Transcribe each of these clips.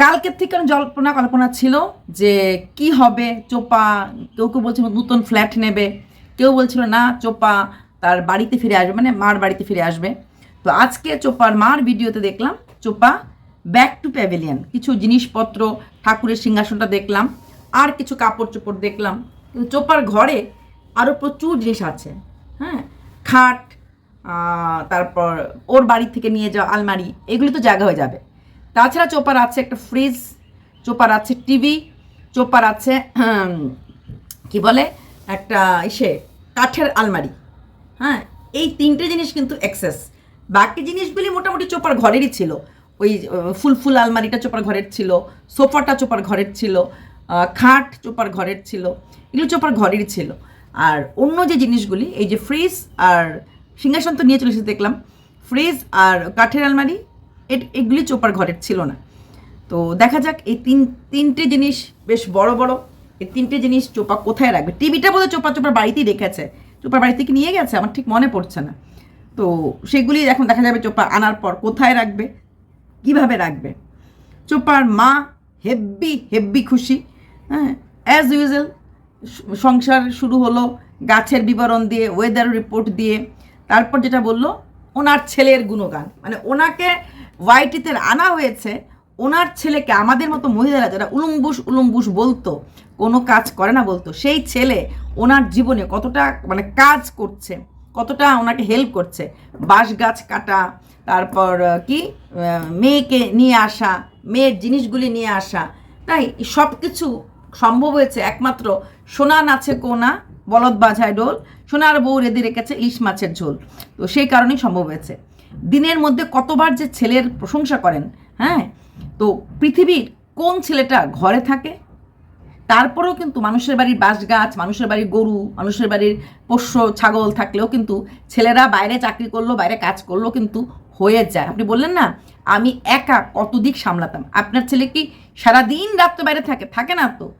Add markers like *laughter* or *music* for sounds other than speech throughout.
কালকের থেকে জল্পনা কল্পনা ছিল যে কি হবে? চোপা কেউ কেউ বলছিল নতুন ফ্ল্যাট নেবে। কেউ বলছিল, না, চোপা তার বাড়িতে ফিরে আসবে। মানে মার বাড়িতে ফিরে আসবে। তো আজকে চোপার মার ভিডিওতে দেখলাম, চোপা ব্যাক টু প্যাভিলিয়ন কিছু জিনিসপত্র, ঠাকুরের সিংহাসনটা দেখলাম, আর কিছু কাপড় চোপড় দেখলাম। কিন্তু চোপার ঘরে আরও প্রচুর জিনিস আছে। হ্যাঁ? খাট তারপর ওর বাড়ি থেকে নিয়ে যাওয়া আলমারি, এগুলি তো জায়গা হয়ে যাবে। তাছাড়া চোপার আছে একটা ফ্রিজ, চোপার আছে টিভি, চোপার আছে কি বলে? একটা ইসে, কাঠের আলমারি। হ্যাঁ এই তিনটে জিনিস কিন্তু এক্সেস বাকি জিনিসগুলি মোটামুটি চোপার ঘরেরই ছিল। ওই ফুল ফুল আলমারিটা চোপার ঘরের ছিল, সোফাটা চোপার ঘরের ছিল খাট চোপার ঘরের ছিল, এগুলো চোপার ঘরেরই ছিল। আর অন্য যে জিনিসগুলি, এই যে ফ্রিজ আর সিংহাসন তো নিয়ে চলে দেখলাম। ফ্রিজ আর কাঠের আলমারি এগুলি চোপার ঘরের ছিল না। তো দেখা যাক এই তিন, তিনটে জিনিস বেশ বড় বড়। এই তিনটে জিনিস চোপা কোথায় রাখবে? টিভিটা বোধহয় চোপা, চোপার বাড়িতেই রেখেছে চোপার বাড়ি থেকে নিয়ে গেছে? আমার ঠিক মনে পড়ছে না। তো সেগুলি এখন দেখা যাবে চোপা আনার পর কোথায় রাখবে? কীভাবে রাখবে? চোপার মা হেব্বি হেব্বি খুশি। হ্যাঁ অ্যাজ ইউজুয়াল সংসার শুরু হলো গাছের বিবরণ দিয়ে ওয়েদার রিপোর্ট দিয়ে। তারপর যেটা বলল, ওনার ছেলের গুণগান। মানে ওনাকে ওয়াইটিতে আনা হয়েছে, ওনার ছেলেকে, আমাদের মতো মহিলারা যারা উলুম্বুস উলুম্বুস বলতো, কোনো কাজ করে না বলতো, সেই ছেলে ওনার জীবনে কতটা মানে কাজ করছে, কতটা ওনাকে হেল্প করছে বাঁশ গাছ কাটা, তারপর কি মেয়েকে নিয়ে আসা, মেয়ের জিনিসগুলি নিয়ে আসা, তাই সব কিছু সম্ভব হয়েছে, একমাত্র সোনা নাচে কোনা, বলদ বাজায় ডোল সোনার বউ রেঁধে রেখেছে ইলিশ মাছের ঝোল, তো সেই কারণেই সম্ভব হয়েছে। দিনের মধ্যে কতবার যে ছেলের প্রশংসা করেন হ্যাঁ? তো পৃথিবীর কোন ছেলেটা ঘরে থাকে? তারপরেও কিন্তু মানুষের বাড়ির বাঁশ গাছ মানুষের বাড়ির গরু, মানুষের বাড়ির পোষ্য ছাগল থাকলেও কিন্তু ছেলেরা বাইরে চাকরি করল, বাইরে কাজ করল কিন্তু হয়ে যায়। আপনি বললেন না, আমি একা কত দিক সামলাতাম? আপনার ছেলে কি সারাদিন রাত্রে বাইরে থাকে? থাকে না তো?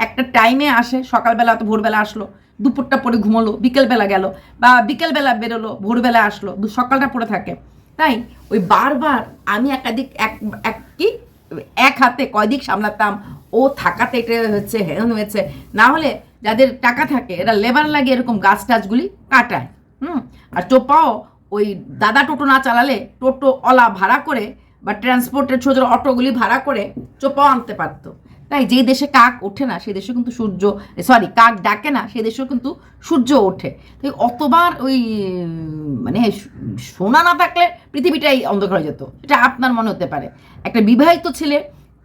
একটা টাইমে আসে, সকালবেলা অত ভোরবেলা আসলো, দুপুরটা পরে ঘুমোলো, বিকেলবেলা গেল, বা বিকেলবেলা বেরোলো, ভোরবেলা আসলো, দু সকালটা পড়ে থাকে। তাই ওই বারবার আমি একাধিক, এক এক কি, এক হাতে কয়দিক সামলাতাম, ও থাকাতে এটা হচ্ছে হেরন হয়েছে। না হলে যাদের টাকা থাকে, এরা লেবার লাগে এরকম গাছ টাছগুলি কাটায়, হুম? আর চোপাও ওই দাদা টোটো না চালালে টোটো অলা ভাড়া করে বা ট্রান্সপোর্টের ছোট অটোগুলি ভাড়া করে চোপাও আনতে পারতো। তাই যে দেশে কাক ওঠে না সেই দেশে কিন্তু সূর্য সরি কাক ডাকে না সেই দেশেও কিন্তু সূর্য ওঠে। তাই অতবার ওই মানে সোনা না থাকলে পৃথিবীটাই অন্ধকার হয়ে যেত। এটা আপনার মনে হতে পারে। একটা বিবাহিত ছেলে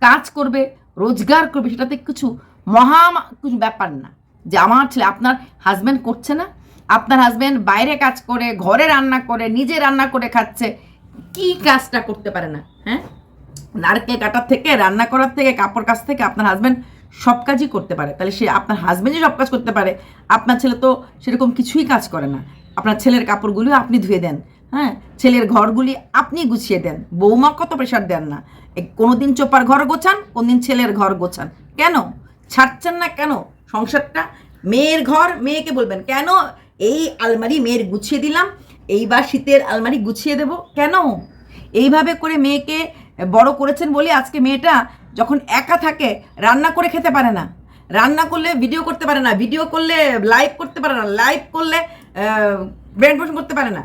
কাজ করবে, রোজগার করবে, সেটাতে কিছু মহা কিছু ব্যাপার না। যে আমার ছেলে, আপনার হাজব্যান্ড করছে না, আপনার হাজব্যান্ড বাইরে কাজ করে, ঘরে রান্না করে, নিজে রান্না করে খাচ্ছে, কি কাজটা করতে পারে না হ্যাঁ? নারকেল কাটার থেকে, রান্না করার থেকে, কাপড় কাছ থেকে আপনার হাজব্যান্ড সব কাজই করতে পারে। তাহলে সে আপনার হাজব্যান্ডই সব কাজ করতে পারে। আপনার ছেলে তো সেরকম কিছুই কাজ করে না। আপনার ছেলের কাপড়গুলিও আপনি ধুয়ে দেন হ্যাঁ? ছেলের ঘরগুলি আপনি গুছিয়ে দেন। বৌমা কত প্রেশার দেন না। কোনো দিন চোপার ঘর গোছান, কোনদিন ছেলের ঘর গোছান। কেন? ছাড়ছেন না কেন? সংসারটা? মেয়ের ঘর, মেয়েকে বলবেন, কেন এই আলমারি মেয়ের গুছিয়ে দিলাম, এইবার শীতের আলমারি গুছিয়ে দেব? কেন? এইভাবে করে মেয়েকে বড় করেছেন বলে আজকে মেয়েটা যখন একা থাকে, রান্না করে খেতে পারে না। রান্না করলে ভিডিও করতে পারে না ভিডিও করলে লাইভ করতে পারে না লাইভ করলে ব্রেন পোষণ করতে পারে না।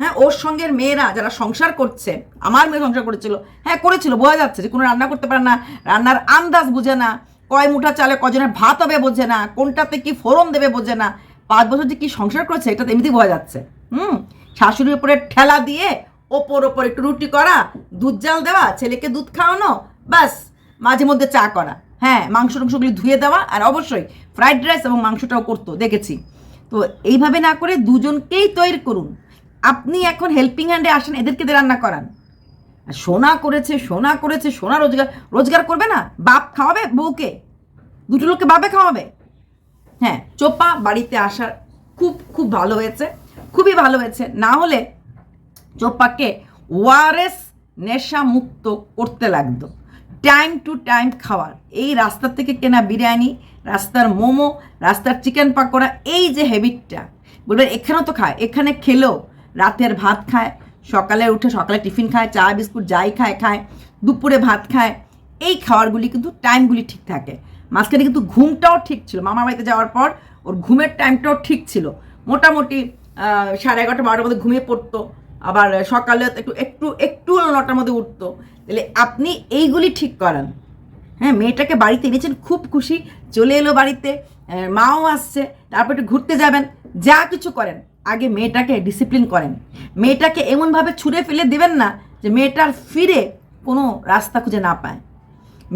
হ্যাঁ ওর সঙ্গের মেয়েরা যারা সংসার করছে, আমার মেয়ে সংসার করেছিল হ্যাঁ করেছিল, বোঝা যাচ্ছে যে কোনো রান্না করতে পারে না, রান্নার আন্দাজ বুঝে না, কয় মুঠা চালে কজনের ভাত হবে বোঝে না, কোনটাতে কি ফোড়ন দেবে বোঝে না, পাঁচ বছর যে কি সংসার করেছে, এটা এমনিতেই বোঝা যাচ্ছে। হুম, শাশুড়ির উপরে ঠেলা দিয়ে ওপর ওপর একটু রুটি করা, দুধ জাল দেওয়া, ছেলেকে দুধ খাওয়ানো বাস মাঝে মধ্যে চা করা। হ্যাঁ মাংস টাংসগুলি ধুয়ে দেওয়া আর অবশ্যই ফ্রাইড রাইস এবং মাংসটাও করতো, দেখেছি। তো এইভাবে না করে দুজনকেই তৈরি করুন। আপনি এখন হেল্পিং হ্যান্ডে আসেন, এদেরকে রান্না করান। আর সোনা করেছে সোনা করেছে, সোনা রোজগার রোজগার করবে না, বাপ খাওয়াবে বউকে। দুটো লোককে বাপে খাওয়াবে। হ্যাঁ চোপা বাড়িতে আসার খুব খুব ভালো হয়েছে, খুবই ভালো হয়েছে। না হলে চোপাকে ওয়ারেস নেশা মুক্ত করতে লাগতো টাইম টু টাইম খাওয়ার। এই রাস্তা থেকে কেনা বিরিয়ানি, রাস্তার মোমো, রাস্তার চিকেন পাকোড়া, এই যে হ্যাবিটটা বলবে, এখানেও তো খায়, এখানে খেলেও রাতের ভাত খায়, সকালে উঠে সকালে টিফিন খায়, চা, বিস্কুট যাই খায় খায়, দুপুরে ভাত খায়। এই খাওয়ারগুলি কিন্তু টাইমগুলি ঠিক থাকে। মাঝখানে কিন্তু ঘুমটাও ঠিক ছিল। মামার বাড়িতে যাওয়ার পর ওর ঘুমের টাইমটাও ঠিক ছিল। মোটামুটি সাড়ে এগারোটা, বারোটার মধ্যে ঘুমিয়ে পড়তো। আবার সকালে একটু একটু একটু নটার মধ্যে উঠতো। তাহলে আপনি এইগুলি ঠিক করান। হ্যাঁ মেয়েটাকে বাড়িতে এনেছেন, খুব খুশি, চলে এলো বাড়িতে মাও আসছে, তারপর একটু ঘুরতে যাবেন, যা কিছু করেন, আগে মেয়েটাকে ডিসিপ্লিন করেন। মেয়েটাকে এমনভাবে ছুঁড়ে ফেলে দেবেন না যে মেয়েটার ফিরে কোনো রাস্তা খুঁজে না পায়।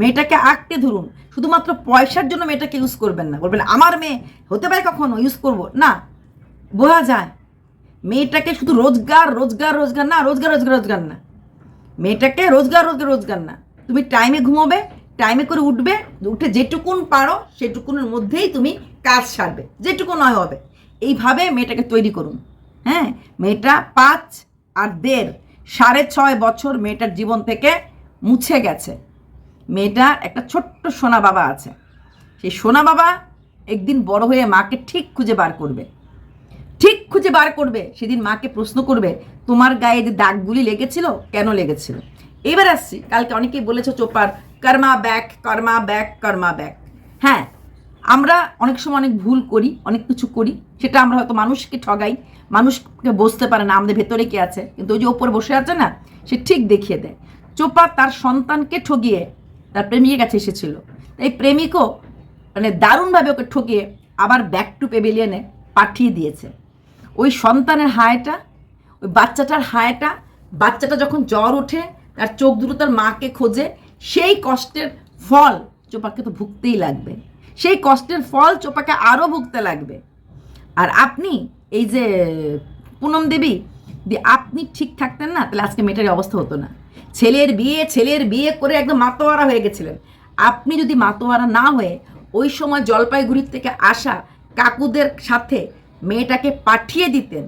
মেয়েটাকে আঁকতে ধরুন, শুধুমাত্র পয়সার জন্য মেয়েটাকে ইউজ করবেন না। বলবেন, আমার মেয়ে, হতে পারে কখনো ইউজ করব? না, বোঝা যায়। মেয়েটাকে শুধু রোজগার রোজগার রোজগার না, রোজগার রোজগার রোজগার না। মেয়েটাকে রোজগার রোজগার রোজগার না। তুমি টাইমে ঘুমোবে টাইমে করে উঠবে, উঠে যেটুকুন পারো, সেটুকুনের মধ্যেই তুমি কাজ সারবে। যেটুকু নয় হবে। এইভাবে মেয়েটাকে তৈরি করুন। হ্যাঁ? মেয়েটা পাঁচ আর দেড়, সাড়ে ছয় বছর মেয়েটার জীবন থেকে মুছে গেছে। মেয়েটার একটা ছোট্ট সোনা বাবা আছে। সেই সোনা বাবা একদিন বড় হয়ে মাকে ঠিক খুঁজে বার করবে। ঠিক খুঁজে বার করবে। সেদিন মাকে প্রশ্ন করবে, তোমার গায়ে যে দাগগুলি লেগেছিল, কেন লেগেছিল? এবার আসছি, কালকে অনেকেই বলেছে চোপার, karma back karma back karma back. হ্যাঁ আমরা অনেক সময় অনেক ভুল করি, অনেক কিছু করি, সেটা আমরা হয়তো মানুষকে ঠগাই, মানুষকে বসতে পারে না, আমাদের ভেতরে কি আছে, কিন্তু ওই যে ওপর বসে আছে না, সে ঠিক দেখিয়ে দেয়। চোপা তার সন্তানকে ঠগিয়ে, তার প্রেমিকের কাছে এসেছিল। এই প্রেমিকও মানে দারুণভাবে ওকে ঠকিয়ে আবার ব্যাক টু পেভিলিয়নে পাঠিয়ে দিয়েছে। ওই সন্তানের হায়টা, ওই বাচ্চাটার হায়টা, বাচ্চাটা যখন জ্বর ওঠে, তার চোখ দুটো তার মাকে খোঁজে, সেই কষ্টের ফল চোপাকে তো ভুগতেই লাগবে। সেই কষ্টের ফল চোপাকে আরও ভুগতে লাগবে। আর আপনি, এই যে পুনম দেবী আপনি ঠিক থাকতেন না, তাহলে আজকে মেয়েটার অবস্থা হতো না। ছেলের বিয়ে ছেলের বিয়ে করে একদম মাতোয়ারা হয়ে গেছিলেন। আপনি যদি মাতোয়ারা না হয়ে ওই সময় জলপাইগুড়ির থেকে আসা কাকুদের সাথে মেয়েটাকে পাঠিয়ে দিতেন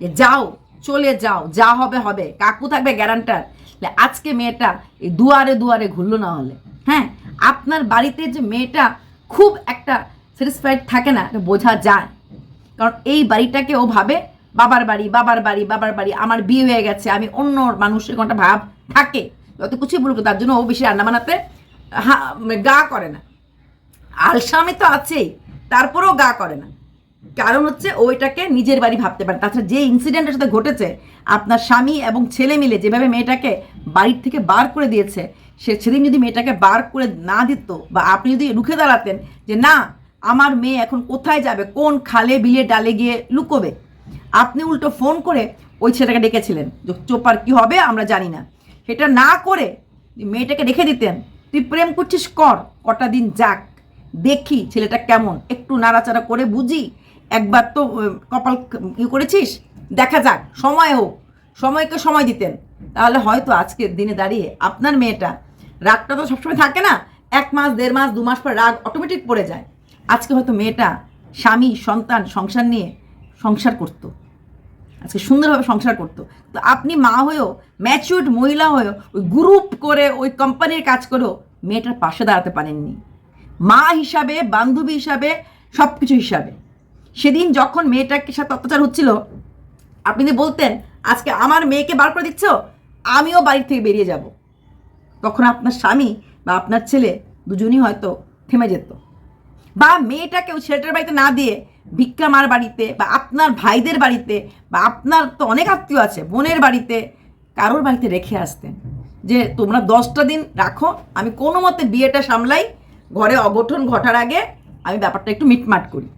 যে, যাও, চলে যাও, যা হবে হবে। কাকু থাকবে গ্যারান্টার আজকে মেয়েটা এই দুয়ারে দুয়ারে ঘুরলো না হলে। হ্যাঁ আপনার বাড়িতে যে মেয়েটা খুব একটা স্যাটিসফাইড থাকে না, এটা বোঝা যায়। কারণ এই বাড়িটাকে ও ভাবে, বাবার বাড়ি বাবার বাড়ি বাবার বাড়ি, আমার বিয়ে হয়ে গেছে, আমি অন্য মানুষের কোনটা ভাব থাকে। যত কিছুই বলব তার জন্য ও বেশি রান্না বানাতে, হা, গা করে না। আলসামি তো আছেই, তারপরেও গা করে না। কারণ হচ্ছে ওইটাকে নিজের বাড়ি ভাবতে পারে। তাছাড়া যে ইনসিডেন্টের সাথে ঘটেছে, আপনার স্বামী এবং ছেলে মিলে যেভাবে মেয়েটাকে বাড়ির থেকে বার করে দিয়েছে, সে সেদিন যদি মেয়েটাকে বার করে না দিত বা আপনি যদি রুখে দাঁড়াতেন যে, না, আমার মেয়ে এখন কোথায় যাবে? কোন খালে বিলে ডালে গিয়ে লুকোবে? আপনি উল্টো ফোন করে ওই ছেলেটাকে ডেকেছিলেন। যে, চোপার কী হবে? আমরা জানি না। সেটা না করে মেয়েটাকে রেখে দিতেন। তুই প্রেম করছিস? কর, কটা দিন যাক, দেখি ছেলেটা কেমন। একটু নাড়াচাড়া করে বুঝি একবার তো কপাল ই করেছিস? দেখা যাক, সময় হোক, সময়কে সময় দিতেন। তাহলে হয়তো আজকের দিনে দাঁড়িয়ে আপনার মেয়েটা রাগটা তো সবসময় থাকে না? এক মাস, দেড় মাস, দু মাস পর রাগ অটোমেটিক পড়ে যায়। আজকে হয়তো মেয়েটা স্বামী, সন্তান, সংসার নিয়ে সংসার করতো। আজকে সুন্দরভাবে সংসার করতো। তো আপনি মা হয়েও ম্যাচিউর্ড মহিলা হয়েও, ওই গ্রুপ করে, ওই কোম্পানির কাজ করেও মেয়েটার পাশে দাঁড়াতে পারেননি। মা হিসাবে, বান্ধবী হিসাবে সব কিছু হিসাবে। সেদিন যখন মেয়েটাকে সাথে অত্যাচার হচ্ছিল, আপনি যদি বলতেন, আজকে আমার মেয়েকে বার করে দিচ্ছ, আমিও বাড়ি থেকে বেরিয়ে যাব। তখন আপনার স্বামী বা আপনার ছেলে দুজনই হয়তো থেমে যেত। বা মেয়েটাকে ওই ছেলেটার বাড়িতে না দিয়ে ভিক্ষা মার বাড়িতে বা আপনার ভাইদের বাড়িতে বা আপনার তো অনেক আত্মীয় আছে, বোনের বাড়িতে কারোর বাড়িতে রেখে আসতেন। যে তোমরা দশটা দিন রাখো, আমি কোনো মতে বিয়েটা সামলাই, ঘরে অঘটন ঘটার আগে আমি ব্যাপারটা একটু মিটমাট করি।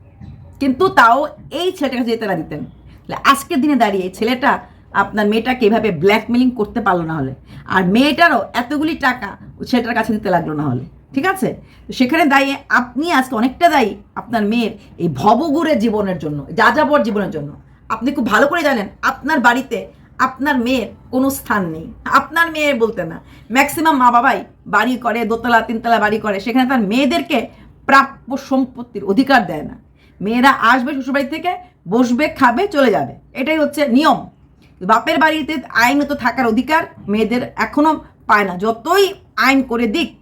কিন্তু তাও এই ছেলেটাকে যেতে না দিতেন। আজকের দিনে দাঁড়িয়ে ছেলেটা আপনার মেয়েটাকে এভাবে ব্ল্যাকমেলিং করতে পারল না হলে, আর মেয়েটারও এতগুলি টাকা ছেলেটার কাছে দিতে লাগল না হলে, ঠিক আছে? সেখানে দাঁড়িয়ে আপনি আজকে অনেকটা দায়ী আপনার মেয়ের এই ভবগুড়ের জীবনের জন্য যা যাযাবর জীবনের জন্য। আপনি খুব ভালো করে জানেন, আপনার বাড়িতে আপনার মেয়ের কোনো স্থান নেই। আপনার মেয়ের বলতে না ম্যাক্সিমাম মা বাবাই বাড়ি করে, দোতলা, তিনতলা বাড়ি করে, সেখানে তার মেয়েদেরকে প্রাপ্য সম্পত্তির অধিকার দেয় না। মেয়েরা আসবে শ্বশুরবাড়ি থেকে, বসবে, খাবে, চলে যাবে। এটাই হচ্ছে নিয়ম। বাপের বাড়িতে আইনত থাকার অধিকার মেয়েদের এখনও পায় না। যতই আইন করে দিক,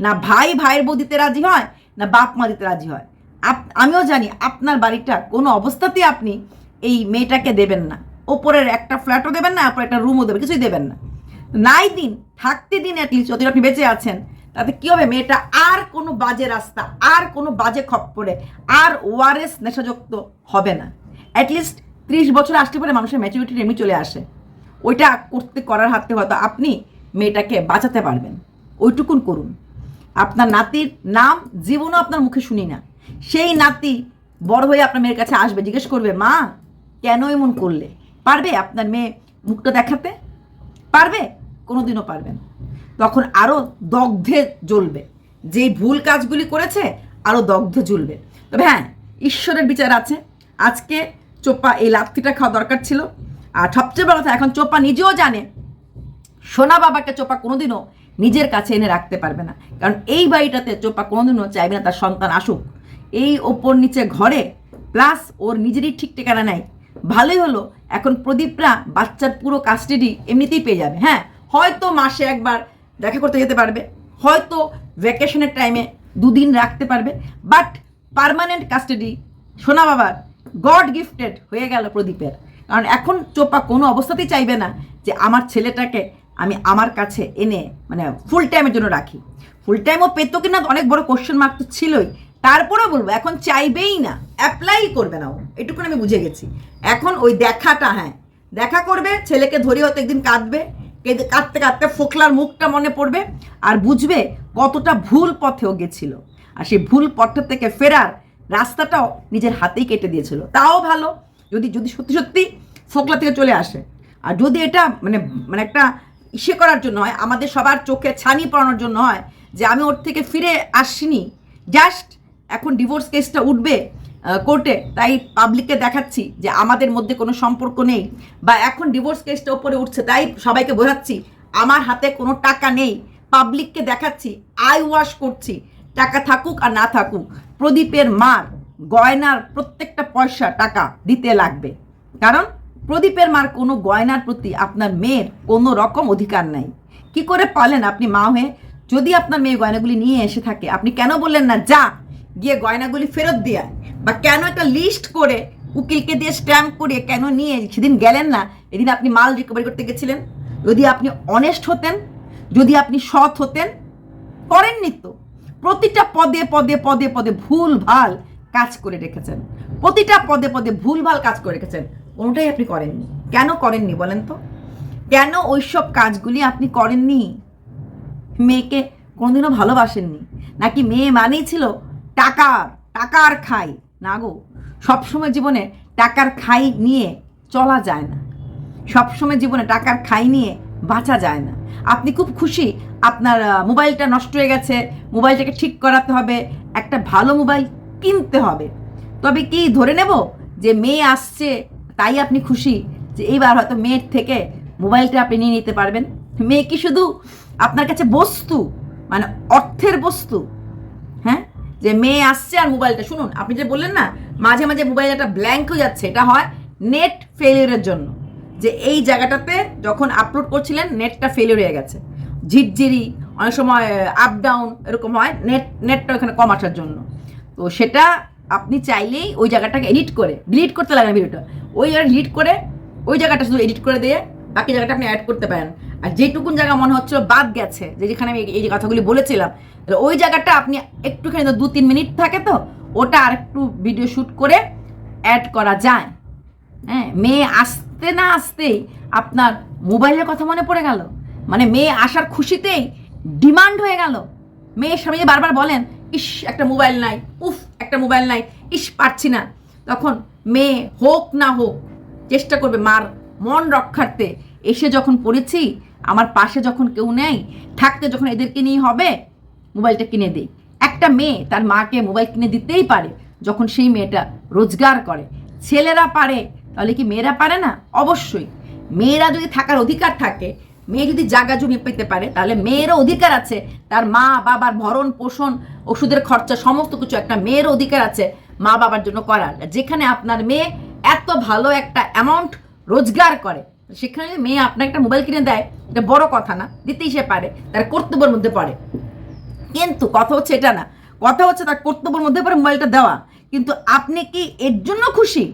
না ভাই, ভাইয়ের বউ দিতে রাজি হয়, না বাপ মা দিতে রাজি হয়। আপ- আমিও জানি আপনার বাড়িটা কোনো অবস্থাতেই আপনি এই মেয়েটাকে দেবেন না। ওপরের একটা ফ্ল্যাটও দেবেন না, ওপরে একটা রুমও দেবেন কিছুই দেবেন না। নাই দিন, থাকতে দিন অ্যাটলিস্ট যতদিন আপনি বেঁচে আছেন তাতে কি হবে? মেয়েটা আর কোনো বাজে রাস্তা, আর কোনো বাজে খপ্পরে, আর ওআরএস নেশাযুক্ত হবে না। অ্যাটলিস্ট ত্রিশ বছর আসতে পারে মানুষের ম্যাচুরিটি এমনি চলে আসে। ওইটা করতে, করার হাতে হয়তো আপনি মেয়েটাকে বাঁচাতে পারবেন। ওইটুকুন করুন। আপনার নাতির নাম জীবনও আপনার মুখে শুনি না। সেই নাতি বড় হয়ে আপনার মেয়ের কাছে আসবে, জিজ্ঞেস করবে, মা, কেন এমন করলে? পারবে আপনার মেয়ে মুখটা দেখাতে? পারবে? কোনোদিনও পারবে না। তখন আরও দগ্ধে জ্বলবে। যেই ভুল কাজগুলি করেছে আরও দগ্ধ জ্বলবে। তবে হ্যাঁ ঈশ্বরের বিচার আছে। আজকে চোপা এই লাত্তিটা খাওয়া দরকার ছিল। আর সবচেয়ে বড় কথা, এখন চোপা নিজেও জানে, সোনা বাবাকে চোপা কোনোদিনও নিজের কাছে এনে রাখতে পারবে না। কারণ এই বাড়িটাতে চোপা কোনোদিনও চাইবে না তার সন্তান আসুক। এই ওপর নিচে ঘরে প্লাস ওর নিজেরই ঠিক ঠিকানা নেই। ভালোই হলো, এখন প্রদীপরা বাচ্চার পুরো কাস্টাডি এমনিতেই পেয়ে যাবে। হ্যাঁ হয়তো মাসে একবার দেখা করতে যেতে পারবে। হয়তো ভ্যাকেশনের টাইমে দুদিন রাখতে পারবে। বাট পার্মানেন্ট কাস্টাডি সোনা বাবার গড গিফটেড হয়ে গেল প্রদীপের। কারণ এখন চোপা কোনো অবস্থাতেই চাইবে না যে আমার ছেলেটাকে আমি আমার কাছে এনে মানে ফুল টাইমের জন্য রাখি। ফুল টাইমও পেতো কিনা অনেক বড় কোশ্চেন মার্ক তো ছিলই। তারপরেও বলব, এখন চাইবেই না। অ্যাপ্লাই করবে না ও। এটুকুন আমি বুঝে গেছি। এখন ওই দেখাটা হ্যাঁ দেখা করবে, ছেলেকে ধরে হয়তো একদিন কাঁদবে। কেঁদে- কাঁদতে কাঁদতে ফোকলার মুখটা মনে পড়বে আর বুঝবে কতটা ভুল পথেও গেছিল। আর সেই ভুল পথটা থেকে ফেরার রাস্তাটাও নিজের হাতেই কেটে দিয়েছিল। তাও ভালো, যদি যদি সত্যি সত্যি ফোকলা থেকে চলে আসে। আর যদি এটা মানে মানে একটা ইসে করার জন্য হয়, আমাদের সবার চোখে ছানি পড়ানোর জন্য হয় যে আমি ওর থেকে ফিরে আসিনি জাস্ট এখন ডিভোর্স কেসটা উঠবে কোর্টে তাই পাবলিককে দেখাচ্ছি যে আমাদের মধ্যে কোনো সম্পর্ক নেই বা এখন ডিভোর্স কেসটা ওপরে উঠছে, তাই সবাইকে বোঝাচ্ছি, আমার হাতে কোনো টাকা নেই। পাবলিককে দেখাচ্ছি আই ওয়াশ করছি, টাকা থাকুক আর না থাকুক, প্রদীপের মার, গয়নার প্রত্যেকটা পয়সা টাকা দিতে লাগবে। কারণ প্রদীপের মার কোনো গয়নার প্রতি আপনার মেয়ের কোনো রকম অধিকার নাই। কি করে পালেন আপনি মা হয়ে? যদি আপনার মেয়ে গয়নাগুলি নিয়ে এসে থাকে, আপনি কেন বললেন না, যা, গিয়ে গয়নাগুলি ফেরত দিয়ে? বা কেন একটা লিস্ট করে উকিলকে দিয়ে স্ট্যাম্প করে কেন নিয়ে সেদিন গেলেন না? এদিন আপনি মাল রিকভারি করতে গেছিলেন। যদি আপনি অনেস্ট হতেন, যদি আপনি সৎ হতেন, করেননি তো। প্রতিটা পদে পদে পদে পদে ভুল ভালো কাজ করে রেখেছেন। প্রতিটা পদে পদে ভুল ভালো কাজ করে রেখেছেন। কোনোটাই আপনি করেননি। কেন করেননি বলেন তো? কেন ওইসব কাজগুলি আপনি করেননি? মেয়েকে কোনোদিনও ভালোবাসেননি? নাকি মেয়ে মানেই ছিল টাকার টাকার খাই। না গো, সবসময় জীবনে টাকার খাই নিয়ে চলা যায় না। সবসময় জীবনে টাকার খাই নিয়ে বাঁচা যায় না। আপনি খুব খুশি, আপনার মোবাইলটা নষ্ট হয়ে গেছে, মোবাইলটাকে ঠিক করাতে হবে, একটা ভালো মোবাইল কিনতে হবে। তবে কি ধরে নেব যে মেয়ে আসছে, তাই আপনি খুশি যে এইবার হয়তো মেয়ের থেকে মোবাইলটা আপনি নিয়ে নিতে পারবেন। মেয়ে কি শুধু আপনার কাছে বস্তু মানে অর্থের বস্তু হ্যাঁ? যে মেয়ে আসছে আর মোবাইলটা, শুনুন, আপনি যে বললেন না, মাঝে মাঝে মোবাইলটা ব্ল্যাঙ্ক হয়ে যাচ্ছে, এটা হয় নেট ফেলিয়ারের জন্য। যে এই জায়গাটাতে যখন আপলোড করছিলেন নেটটা ফেলিয়ার হয়ে গেছে। ঝিরঝিরি, অনেক সময় আপ ডাউন এরকম হয় নেট নেটটা ওখানে কম আসার জন্য। তো সেটা আপনি চাইলেই ওই জায়গাটাকে এডিট করে ডিলিট করতে লাগে ভিডিওটা ওই জায়গাটা ডিলিট করে, ওই জায়গাটা শুধু এডিট করে দিয়ে বাকি জায়গাটা আপনি অ্যাড করতে পারেন। আর যেটুকুন জায়গা মনে হচ্ছিল বাদ গেছে, যে যেখানে আমি এই কথাগুলি বলেছিলাম ওই জায়গাটা আপনি একটুখানি তো দু তিন মিনিট থাকে তো, ওটা আর একটু ভিডিও শ্যুট করে অ্যাড করা যায়। হ্যাঁ মেয়ে আসতে না আসতেই আপনার মোবাইলের কথা মনে পড়ে গেল? মানে মেয়ে আসার খুশিতেই ডিমান্ড হয়ে গেল? মেয়ের স্বামী যে বারবার বলেন, ইস, একটা মোবাইল নাই, উফ, একটা মোবাইল নাই, ইস, পারছি না। তখন মেয়ে হোক না হোক, চেষ্টা করবে মার মন রক্ষার্থে। এসে যখন পড়েছি আমার পাশে যখন কেউ নেই, থাকতে যখন এদেরকে নিয়ে হবে, মোবাইলটা কিনে দিই। একটা মেয়ে তার মাকে মোবাইল কিনে দিতেই পারে, যখন সেই মেয়েটা রোজগার করে। ছেলেরা পারে, তাহলে কি মেয়েরা পারে না? অবশ্যই। মেয়েরা যদি থাকার অধিকার থাকে, মেয়ে যদি জায়গা জমি পেতে পারে, তাহলে মেয়েরও অধিকার আছে। তার মা, বাবার ভরণ পোষণ, ওষুধের খরচা, সমস্ত কিছু একটা মেয়েরও অধিকার আছে মা বাবার জন্য করার। যেখানে আপনার মেয়ে এত ভালো একটা অ্যামাউন্ট রোজগার করে সেখানে যদি মেয়ে আপনাকে একটা মোবাইল কিনে দেয়, এটা বড় কথা না, দিতেই সে পারে, তার কর্তব্যের মধ্যে পড়ে। কিন্তু কথা হচ্ছে এটা না, কথা হচ্ছে তার কর্তব্যের মধ্যে পরে মোবাইলটা দেওয়া। কিন্তু আপনি কি এর জন্য খুশি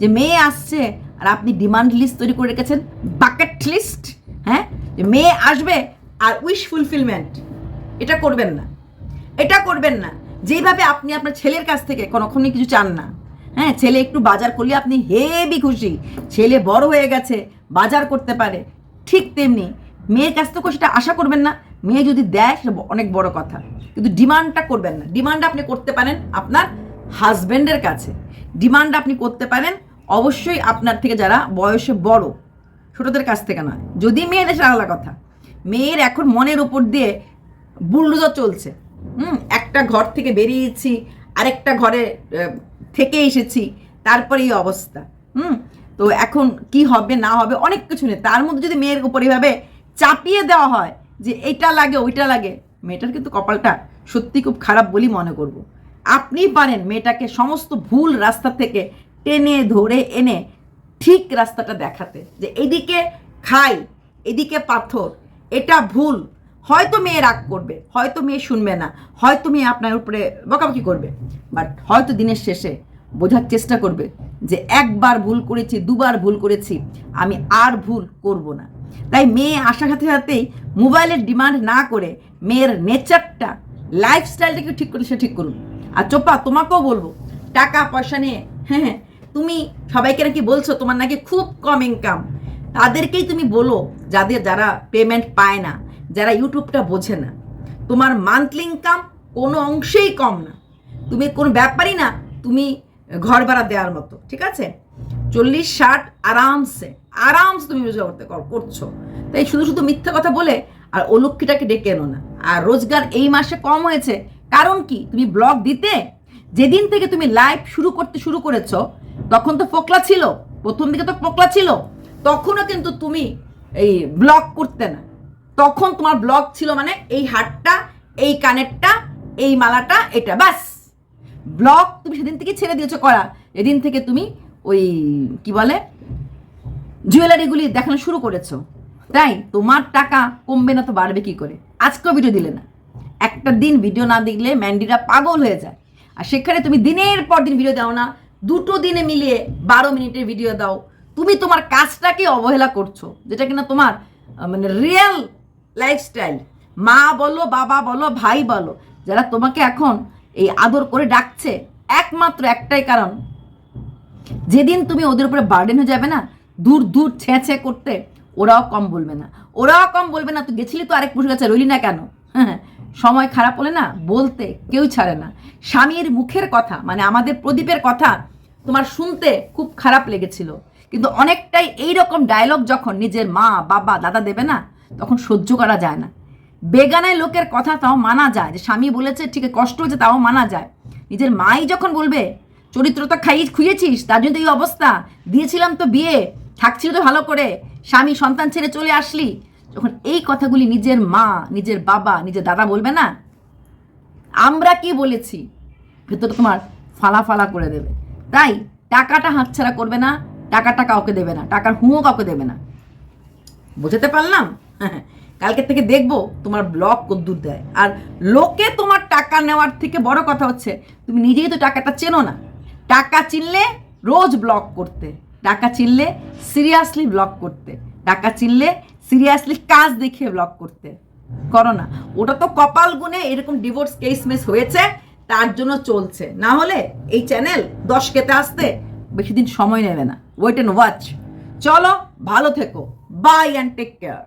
যে মেয়ে আসছে আর আপনি ডিমান্ড লিস্ট তৈরি করে রেখেছেন বাকেট লিস্ট হ্যাঁ? যে মেয়ে আসবে আর উইশ ফুলফিলমেন্ট এটা করবেন না। এটা করবেন না। যেইভাবে আপনি আপনার ছেলের কাছ থেকে কখনোই কিছু চান না। হ্যাঁ? ছেলে একটু বাজার করলে আপনি হেবি খুশি। ছেলে বড় হয়ে গেছে বাজার করতে পারে, ঠিক তেমনি মেয়ের কাছ থেকেও সেটা আশা করবেন না। মেয়ে যদি দেয়, সেটা অনেক বড় কথা। কিন্তু ডিমান্ডটা করবেন না। ডিমান্ড আপনি করতে পারেন আপনার হাজব্যান্ডের কাছে। ডিমান্ড আপনি করতে পারেন অবশ্যই আপনার থেকে যারা বয়সে বড়, ছোটদের কাছ থেকে নয় যদি মেয়েদের সেটা আলাদা কথা। মেয়ের এখন মনের উপর দিয়ে বুলডোজার চলছে। হুম, একটা ঘর থেকে বেরিয়েছি, আরেকটা ঘরে থেকে এসেছি, তারপরে এই অবস্থা। হুম তো এখন কি হবে, না হবে, অনেক কিছু নেই। তার মধ্যে যদি মেয়ের উপর এভাবে চাপিয়ে দেওয়া হয় যে এইটা লাগে, ওইটা লাগে, মেয়েটার কিন্তু কপালটা সত্যি খুব খারাপ বলেই মনে করব। আপনি পারেন মেয়েটাকে সমস্ত ভুল রাস্তা থেকে টেনে ধরে এনে ঠিক রাস্তাটা দেখাতে। যে এদিকে খাই, এদিকে পাথর, এটা ভুল। হয়তো মেয়ে রাগ করবে, হয়তো মেয়ে শুনবে না, হয়তো মেয়ে আপনার উপরে বকাবকি করবে, বাট হয়তো দিনের শেষে বোঝার চেষ্টা করবে যে একবার ভুল করেছি, দুবার ভুল করেছি, আমি আর ভুল করব না। তাই মেয়ে আসার সাথে সাথেই মোবাইলের ডিমান্ড না করে মেয়ের নেচারটা, লাইফস্টাইলটাকে ঠিক করে, সে ঠিক করুন আর চোপা, তোমাকেও বলব, টাকা, পয়সা নিয়ে হ্যাঁ হ্যাঁ তুমি সবাইকে নাকি বলছো তোমার নাকি খুব কম ইনকাম তাদেরকেই তুমি বলো, যাদের যারা পেমেন্ট পায় না, যারা ইউটিউবটা বোঝে না। তোমার মান্থলি ইনকাম কোনো অংশেই কম না। তুমি কোনো ব্যাপারই না, তুমি ঘর ভাড়া দেওয়ার মতো, ঠিক আছে? চল্লিশ, ষাট, আরামসে আরামসে তুমি রোজগার করতে করছ। তাই শুধু শুধু মিথ্যা কথা বলে আর ও লক্ষ্মীটাকে ডেকে এনো না। আর রোজগার এই মাসে কম হয়েছে। কারণ কি? তুমি ব্লগ দিতে, যেদিন থেকে তুমি লাইভ শুরু করতে শুরু করেছ, তখন তো ফোকলা ছিল, প্রথম দিকে তো ফোকলা ছিল, তখনও কিন্তু তুমি এই ব্লগ করতে না। তখন তোমার ব্লগ ছিল মানে এই হাটটা, এই কানেরটা, এই মালাটা, এটা, ব্যাস। ব্লগ তুমি সেদিন থেকে ছেড়ে দিয়েছ করা। এদিন থেকে তুমি ওই, কি বলে, জুয়েলারিগুলি দেখানো শুরু করেছ। তাই তোমার টাকা কমবে না তো বাড়বে কি করে? আজকেও ভিডিও দিলে না। একটা দিন ভিডিও না দেখলে ম্যান্ডিরা পাগল হয়ে যায়। আর সেখানে তুমি দিনের পর দিন ভিডিও দাও না, দুটো দিনে মিলিয়ে বারো মিনিটের ভিডিও দাও। তুমি তোমার কাজটাকে অবহেলা করছ, যেটা কিনা তোমার মানে রিয়েল লাইফস্টাইল মা বলো, বাবা বলো, ভাই বলো, যারা তোমাকে এখন এই আদর করে ডাকছে একমাত্র একটাই কারণ। যেদিন তুমি ওদের উপরে বার্ডেন হয়ে যাবে না, দূর দূর ছেঁচে করতে, ওরাও কম বলবে না। ওরাও কম বলবে না, তুই গেছিলি তো আরেক পুরুষ কাছে, রইলি না কেন? হ্যাঁ সময় খারাপ হলে না, বলতে কেউ ছাড়ে না। স্বামীর মুখের কথা মানে আমাদের প্রদীপের কথা, তোমার শুনতে খুব খারাপ লেগেছিল। কিন্তু অনেকটাই এই রকম ডায়লগ যখন নিজের মা, বাবা, দাদা দেবে না, তখন সহ্য করা যায় না। বেগানায় লোকের কথা তাও মানা যায়। যে স্বামী বলেছে, ঠিক কষ্ট হয়েছে, তাও মানা যায়। নিজের মাই যখন বলবে, চরিত্র তো খাইয়ে খুঁজেছিস, তার জন্য এই অবস্থা। দিয়েছিলাম তো বিয়ে, থাকছিল তো ভালো করে, স্বামী সন্তান ছেড়ে চলে আসলি। যখন এই কথাগুলি নিজের মা, নিজের বাবা, নিজের দাদা বলবে না, আমরা কি বলেছি? ভেতরে তোমার ফালা ফালা করে দেবে। তাই টাকাটা হাতছাড়া করবে না, টাকাটা কাউকে দেবে না, টাকার হুঁও কাউকে দেবে না। বোঝাতে পারলাম? হ্যাঁ *laughs* কালকে থেকে দেখব তোমার ব্লগ কদ্দুর দেয়। আর লোকে তোমার টাকা নেওয়ার থেকে বড় কথা হচ্ছে, তুমি নিজেই তো টাকাটা চেনো না। টাকা চিনলে রোজ ব্লগ করতে, টাকা চিনলে সিরিয়াসলি ব্লক করতে, টাকা চিনলে সিরিয়াসলি কাজ দেখিয়ে ব্লগ করতে। করো না। ওটা তো কপাল গুনে এরকম ডিভোর্স কেস মেস হয়েছে, তার জন্য চলছে। না হলে এই চ্যানেল দশ কেতে আসতে বেশি দিন সময় নেবে না। ওয়েট অ্যান্ড ওয়াচ চলো, ভালো থেকো। By and take care